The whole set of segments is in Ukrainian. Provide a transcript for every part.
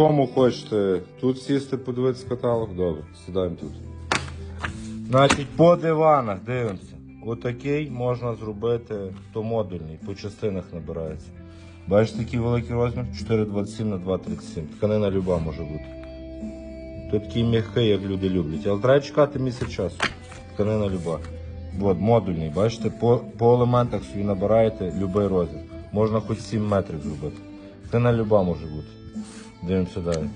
якому хочете тут сісти, подивитися каталог? Добре, сідаємо тут. Значить, по диванах дивимося. Отакий можна зробити, то модульний, по частинах набирається. Бачите, який великий розмір? 4,27 на 2,37. Тканина люба може бути. Тут такий м'який, як люди люблять. Але треба чекати місяць часу. Тканина люба. От, модульний, бачите, по, по елементах собі набираєте будь-який розмір. Можна хоч 7 метрів зробити. Тканина люба може бути. Дивимося далі.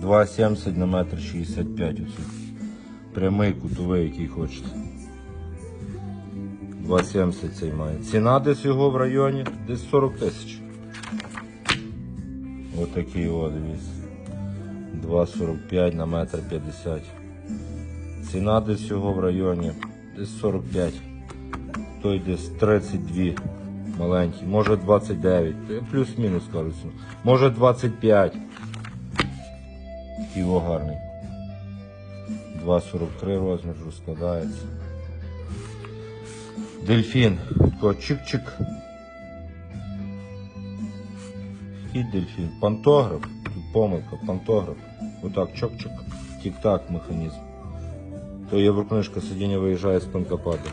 Два сімдесят на метр 65 оце. Прямий кутовий, який хочете. 2,70 цей має. Ціна десь його в районі десь 40 тисяч. Отакий от, дивіться. 2,45 на метр 50. Ціна десь його в районі десь 45. Той десь 32 маленький, може 29. Плюс-мінус кажуть. Може 25. Такий його гарний. 2,43 розмір розкладається. Дельфін. Чик-чик. Хід дельфін. Пантограф. Тут помилка, пантограф. Отак, чок-чок. Тік-так механізм. То єврокнижка сидіння виїжджає, спинка падає.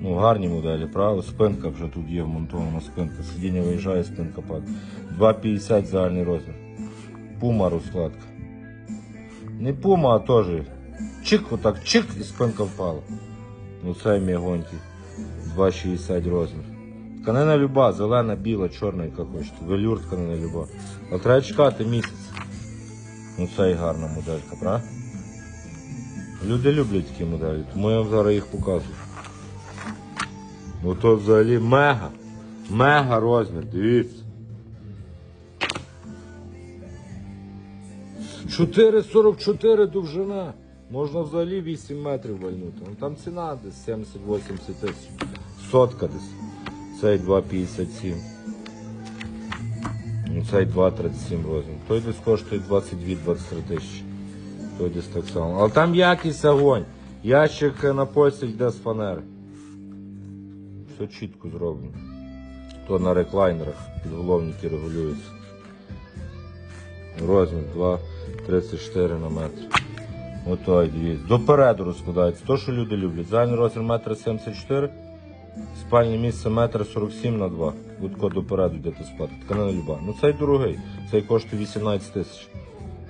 Ну, гарні моделі, правда? Спинка вже тут є вмонтована спинка. Сидіння виїжджає, спинка падає. 2,50 загальний розмір. Пума розкладка. Не пума, а теж. Чик, отак, чик, і спинка впала. Ну це м'ягонький. 2,60 розмір. Тканина люба, зелена, біла, чорна, яка хочете. Велюр тканина люба. Але треба чекати місяць. Ну це і гарна моделька, правда? Люди люблять такі моделі, тому я вам зараз їх показую. Ну то взагалі мега. Мега розмір, дивіться. 4,44 довжина. Можна взагалі 8 метрів вальнути. Ну, там ціна десь 70-80 тисяч. Сотка десь. Цей 2,57. Ну, Цей 2,37 розмір. Той десь коштує 22-23 тисячі. Той десь так само. Але там якість огонь. Ящик на постіль йде з фанери. Все чітко зроблено. То на реклайнерах підголовники регулюються. Розмір 2,34 на метр. Отой, дивіться. Допереду розкладається. То, що люди люблять. Загальний розмір 1,74 м. Спальне місце 1,47 м на 2. Будко допереду йдете спати. Тканина люба. Ну цей дорогий. Цей коштує 18 тисяч.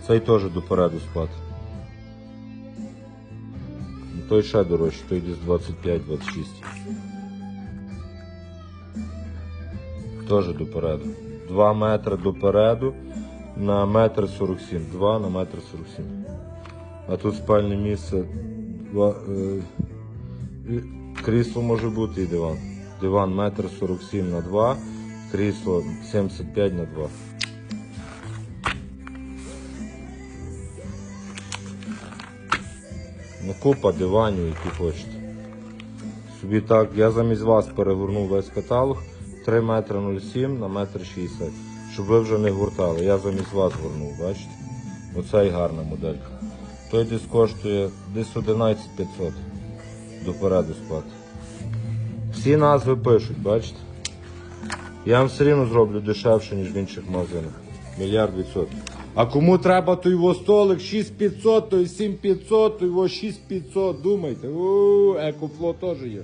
Цей теж допереду спати. Ну, Той ще дорожчий, той десь 25-26. Теж допереду. 2 метри допереду на метр 47. 2 на метр 47. А тут спальне місце. Два, е, крісло може бути і диван. Диван метр 47 на 2, крісло 75 на 2. Ну, купа диванів, які хочете. Собі так, я замість вас перегорнув весь каталог 3 метри 07 на метр 60. Щоб ви вже не гуртали. Я замість вас горнув, бачите? Оце і гарна моделька. Той десь коштує десь 11 500 допереду спати. Всі назви пишуть, бачите? Я вам все рівно зроблю дешевше, ніж в інших магазинах. Мільярд відсотків. А кому треба той його столик 6500, той 7500, той його 6500, думайте. У, екофло теж є.